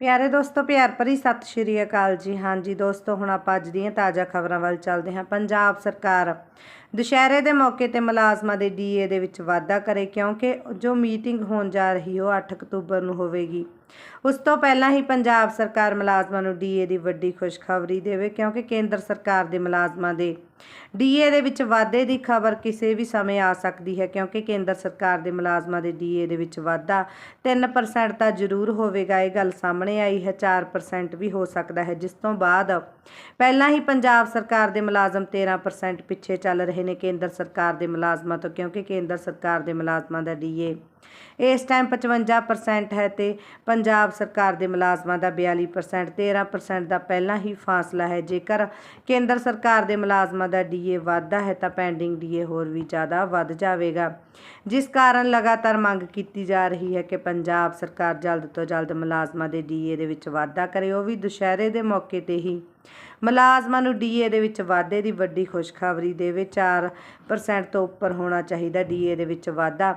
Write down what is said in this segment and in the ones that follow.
ਪਿਆਰੇ ਦੋਸਤੋ, ਪਿਆਰ ਭਰੀ ਸਤਿ ਸ਼੍ਰੀ ਅਕਾਲ ਜੀ। ਹਾਂਜੀ ਦੋਸਤੋ, ਹੁਣ ਆਪਾਂ ਅੱਜ ਦੀਆਂ ਤਾਜ਼ਾ ਖਬਰਾਂ ਵੱਲ ਚੱਲਦੇ ਹਾਂ। ਪੰਜਾਬ ਸਰਕਾਰ ਦੁਸ਼ਹਿਰੇ ਦੇ ਮੌਕੇ ਤੇ ਮੁਲਾਜ਼ਮਾਂ ਦੇ ਡੀਏ ਦੇ ਵਿੱਚ ਵਾਧਾ ਕਰੇ ਕਿਉਂਕਿ ਜੋ ਮੀਟਿੰਗ ਹੋਣ ਜਾ ਰਹੀ ਉਹ 8 ਅਕਤੂਬਰ ਨੂੰ ਹੋਵੇਗੀ। ਉਸ ਤੋਂ ਪਹਿਲਾਂ ਹੀ ਪੰਜਾਬ ਸਰਕਾਰ ਮੁਲਾਜ਼ਮਾਂ ਨੂੰ ਡੀਏ ਦੀ ਵੱਡੀ ਖੁਸ਼ਖਬਰੀ ਦੇਵੇ, ਕਿਉਂਕਿ ਕੇਂਦਰ ਸਰਕਾਰ ਦੇ ਮੁਲਾਜ਼ਮਾਂ ਦੇ ਡੀਏ ਦੇ ਵਿੱਚ ਵਾਧੇ ਦੀ ਖਬਰ ਕਿਸੇ ਵੀ ਸਮੇਂ ਆ ਸਕਦੀ ਹੈ, ਕਿਉਂਕਿ ਕੇਂਦਰ ਸਰਕਾਰ ਦੇ ਮੁਲਾਜ਼ਮਾਂ ਦੇ ਡੀਏ ਦੇ ਵਿੱਚ ਵਾਧਾ 3% ਤਾਂ ਜ਼ਰੂਰ ਹੋਵੇਗਾ, ਇਹ ਗੱਲ ਸਾਹਮਣੇ ਆਈ ਹੈ 4% ਵੀ ਹੋ ਸਕਦਾ ਹੈ, ਜਿਸ ਤੋਂ ਬਾਅਦ ਪਹਿਲਾਂ ਹੀ ਪੰਜਾਬ ਸਰਕਾਰ ਦੇ ਮੁਲਾਜ਼ਮ 13% ਪਿੱਛੇ ਚੱਲ ਰਹੇ ਨੇ ਕੇਂਦਰ ਸਰਕਾਰ ਦੇ ਮੁਲਾਜ਼ਮਾਂ ਤੋਂ, ਕਿਉਂਕਿ ਕੇਂਦਰ ਸਰਕਾਰ ਦੇ ਮੁਲਾਜ਼ਮਾਂ ਦਾ ਡੀਏ ਇਸ ਟਾਈਮ 55% ਹੈ ਤੇ ਪੰਜਾਬ ਸਰਕਾਰ ਦੇ ਮੁਲਾਜ਼ਮਾਂ ਦਾ 42% 13% ਦਾ ਪਹਿਲਾਂ ਹੀ ਫਾਸਲਾ ਹੈ। ਜੇਕਰ ਕੇਂਦਰ ਸਰਕਾਰ ਦੇ ਮੁਲਾਜ਼ਮਾਂ ਦਾ ਡੀਏ ਵਾਧਾ ਹੈ ਤਾਂ ਪੈਂਡਿੰਗ ਡੀਏ ਹੋਰ ਵੀ ਜ਼ਿਆਦਾ ਵੱਧ ਜਾਵੇਗਾ। ਜਿਸ ਕਾਰਨ ਲਗਾਤਾਰ ਮੰਗ ਕੀਤੀ ਜਾ ਰਹੀ ਹੈ ਕਿ ਪੰਜਾਬ ਸਰਕਾਰ ਜਲਦ ਤੋਂ ਜਲਦ ਮੁਲਾਜ਼ਮਾਂ ਦੇ ਡੀਏ ਦੇ ਵਿੱਚ ਵਾਧਾ ਕਰੇ। ਉਹ ਵੀ ਦੁਸ਼ਹਿਰੇ ਦੇ ਮੌਕੇ ਤੇ ਹੀ ਮੁਲਾਜ਼ਮਾਂ ਨੂੰ ਡੀਏ ਦੇ ਵਿੱਚ ਵਾਧੇ ਦੀ ਵੱਡੀ ਖੁਸ਼ਖਬਰੀ ਦੇਵੇ 4% ਤੋਂ ਉੱਪਰ ਹੋਣਾ ਚਾਹੀਦਾ ਡੀਏ ਦੇ ਵਿੱਚ ਵਾਧਾ।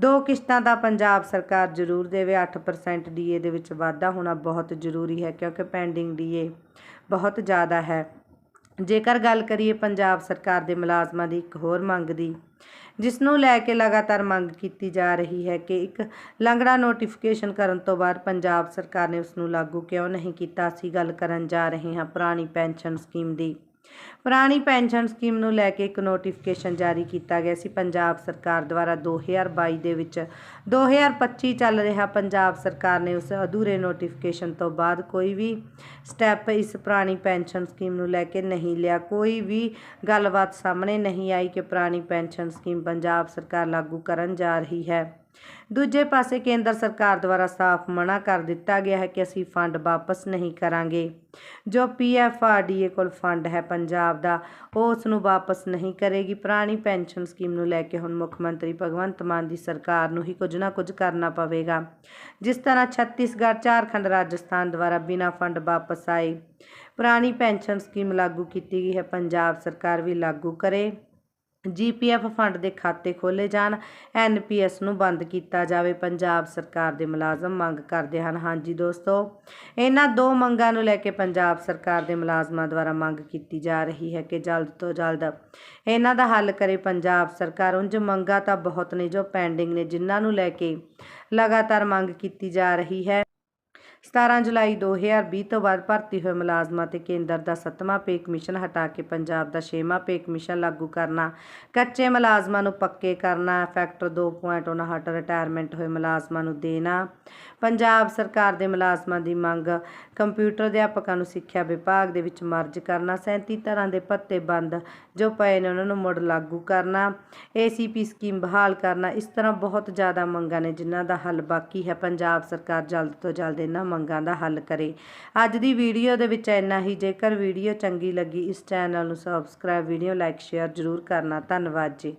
ਦੋ ਕਿਸ਼ਤਾਂ ਦਾ ਪੰਜਾਬ ਸਰਕਾਰ ਜ਼ਰੂਰ ਦੇਵੇ 8% ਡੀਏ ਦੇ ਵਿੱਚ ਵਾਧਾ ਹੋਣਾ ਬਹੁਤ ਜ਼ਰੂਰੀ ਹੈ ਕਿਉਂਕਿ ਪੈਂਡਿੰਗ ਡੀਏ ਬਹੁਤ ਜ਼ਿਆਦਾ ਹੈ। ਜੇਕਰ ਗੱਲ ਕਰੀਏ ਪੰਜਾਬ ਸਰਕਾਰ ਦੇ ਮੁਲਾਜ਼ਮਾਂ ਦੀ ਇੱਕ ਹੋਰ ਮੰਗ ਦੀ, ਜਿਸ ਨੂੰ ਲੈ ਕੇ ਲਗਾਤਾਰ ਮੰਗ ਕੀਤੀ ਜਾ ਰਹੀ ਹੈ ਕਿ ਇੱਕ ਲੰਗੜਾ ਨੋਟੀਫਿਕੇਸ਼ਨ ਕਰਨ ਤੋਂ ਬਾਅਦ ਪੰਜਾਬ ਸਰਕਾਰ ਨੇ ਉਸ ਨੂੰ ਲਾਗੂ ਕਿਉਂ ਨਹੀਂ ਕੀਤਾ ਅਸੀਂ ਗੱਲ ਕਰਨ ਜਾ ਰਹੇ ਹਾਂ ਪੁਰਾਣੀ ਪੈਨਸ਼ਨ ਸਕੀਮ ਦੀ। ਪੁਰਾਣੀ ਪੈਨਸ਼ਨ ਸਕੀਮ ਨੂੰ ਲੈ ਕੇ ਇੱਕ ਨੋਟੀਫਿਕੇਸ਼ਨ ਜਾਰੀ ਕੀਤਾ ਗਿਆ ਸੀ। ਪੰਜਾਬ ਸਰਕਾਰ ਦੁਆਰਾ 2022 ਦੇ ਵਿੱਚ 2025 ਚੱਲ ਰਿਹਾ ਪੰਜਾਬ ਸਰਕਾਰ ਨੇ ਉਸ ਅਧੂਰੇ ਨੋਟੀਫਿਕੇਸ਼ਨ ਤੋਂ ਬਾਅਦ ਕੋਈ ਵੀ ਸਟੈਪ ਇਸ ਪੁਰਾਣੀ ਪੈਨਸ਼ਨ ਸਕੀਮ ਨੂੰ ਲੈ ਕੇ ਨਹੀਂ ਲਿਆ। ਕੋਈ ਵੀ ਗੱਲਬਾਤ ਸਾਹਮਣੇ ਨਹੀਂ ਆਈ ਕਿ ਪੁਰਾਣੀ ਪੈਨਸ਼ਨ ਸਕੀਮ ਪੰਜਾਬ ਸਰਕਾਰ ਲਾਗੂ ਕਰਨ ਜਾ ਰਹੀ ਹੈ। ਦੂਜੇ ਪਾਸੇ ਕੇਂਦਰ ਸਰਕਾਰ ਦੁਆਰਾ ਸਾਫ਼ ਮਨਾ ਕਰ ਦਿੱਤਾ ਗਿਆ ਹੈ ਕਿ ਅਸੀਂ ਫੰਡ ਵਾਪਸ ਨਹੀਂ ਕਰਾਂਗੇ। ਜੋ ਪੀਐਫਆਰਡੀਏ ਕੋਲ ਫੰਡ ਹੈ ਪੰਜਾਬ ਦਾ, ਉਹ ਉਸ ਨੂੰ ਵਾਪਸ ਨਹੀਂ ਕਰੇਗੀ। ਪੁਰਾਣੀ ਪੈਨਸ਼ਨ ਸਕੀਮ ਨੂੰ ਲੈ ਕੇ ਹੁਣ ਮੁੱਖ ਮੰਤਰੀ ਭਗਵੰਤ ਮਾਨ ਦੀ ਸਰਕਾਰ ਨੂੰ ਹੀ ਕੁਝ ਨਾ ਕੁਝ ਕਰਨਾ ਪਵੇਗਾ। ਜਿਸ ਤਰ੍ਹਾਂ ਛੱਤੀਸਗੜ੍ਹ, ਝਾਰਖੰਡ, ਰਾਜਸਥਾਨ ਦੁਆਰਾ ਬਿਨਾਂ ਫੰਡ ਵਾਪਸ ਆਏ ਪੁਰਾਣੀ ਪੈਨਸ਼ਨ ਸਕੀਮ ਲਾਗੂ ਕੀਤੀ ਗਈ ਹੈ, ਪੰਜਾਬ ਸਰਕਾਰ ਵੀ ਲਾਗੂ ਕਰੇ। ਜੀਪੀਐਫ ਫੰਡ ਦੇ ਖਾਤੇ ਖੋਲੇ ਜਾਣ ਐਨਪੀਐਸ ਨੂੰ ਬੰਦ ਕੀਤਾ ਜਾਵੇ, ਪੰਜਾਬ ਸਰਕਾਰ ਦੇ ਮੁਲਾਜ਼ਮ ਮੰਗ ਕਰਦੇ ਹਨ। ਹਾਂਜੀ ਦੋਸਤੋ, ਇਹਨਾਂ ਦੋ ਮੰਗਾਂ ਨੂੰ ਲੈ ਕੇ ਪੰਜਾਬ ਸਰਕਾਰ ਦੇ ਮੁਲਾਜ਼ਮਾਂ ਦੁਆਰਾ ਮੰਗ ਕੀਤੀ ਜਾ ਰਹੀ ਹੈ ਕਿ ਜਲਦ ਤੋਂ ਜਲਦ ਇਹਨਾਂ ਦਾ ਹੱਲ ਕਰੇ ਪੰਜਾਬ ਸਰਕਾਰ। ਉਂਝ ਮੰਗਾਂ ਤਾਂ ਬਹੁਤ ਨੇ ਜੋ ਪੈਂਡਿੰਗ ਨੇ, ਜਿਨ੍ਹਾਂ ਨੂੰ ਲੈ ਕੇ ਲਗਾਤਾਰ ਮੰਗ ਕੀਤੀ ਜਾ ਰਹੀ ਹੈ। 17 ਜੁਲਾਈ 2020 ਤੋਂ ਬਾਅਦ ਭਰਤੀ ਹੋਏ ਮੁਲਾਜ਼ਮਾਂ ਤੇ ਕੇਂਦਰ ਦਾ 7ਵਾਂ ਪੇ ਕਮਿਸ਼ਨ ਹਟਾ ਕੇ ਪੰਜਾਬ ਦਾ 6ਵਾਂ ਪੇ ਕਮਿਸ਼ਨ ਲਾਗੂ ਕਰਨਾ, ਕੱਚੇ ਮੁਲਾਜ਼ਮਾਂ ਨੂੰ ਪੱਕੇ ਕਰਨਾ, ਫੈਕਟਰ 2.59 ਰਿਟਾਇਰਮੈਂਟ ਹੋਏ ਮੁਲਾਜ਼ਮਾਂ ਨੂੰ ਦੇਣਾ। ਪੰਜਾਬ ਸਰਕਾਰ ਦੇ ਮੁਲਾਜ਼ਮਾਂ ਦੀ ਮੰਗ, ਕੰਪਿਊਟਰ ਅਧਿਆਪਕਾਂ ਨੂੰ ਸਿੱਖਿਆ ਵਿਭਾਗ ਦੇ ਵਿੱਚ ਮਰਜ ਕਰਨਾ 37 ਤਰ੍ਹਾਂ ਦੇ ਭੱਤੇ ਬੰਦ ਜੋ ਪਏ ਨੇ ਉਹਨਾਂ ਨੂੰ ਮੁੜ ਲਾਗੂ ਕਰਨਾ। ਏਸੀਪੀ ਸਕੀਮ ਬਹਾਲ ਕਰਨਾ, ਇਸ ਤਰ੍ਹਾਂ ਬਹੁਤ ਜ਼ਿਆਦਾ ਮੰਗਾਂ ਨੇ ਜਿਨ੍ਹਾਂ ਦਾ ਹੱਲ ਬਾਕੀ ਹੈ। ਪੰਜਾਬ ਸਰਕਾਰ ਜਲਦ ਤੋਂ ਜਲਦ ਇਹਨਾਂ ਮੰਗਾਂ ਦਾ ਹੱਲ ਕਰੇ। ਅੱਜ ਦੀ ਵੀਡੀਓ ਦੇ ਵਿੱਚ ਇੰਨਾ ਹੀ। ਜੇਕਰ ਵੀਡੀਓ ਚੰਗੀ ਲੱਗੀ, ਇਸ ਚੈਨਲ ਨੂੰ ਸਬਸਕ੍ਰਾਈਬ ਵੀਡੀਓ ਲਾਈਕ ਸ਼ੇਅਰ ਜ਼ਰੂਰ ਕਰਨਾ। ਧੰਨਵਾਦ ਜੀ।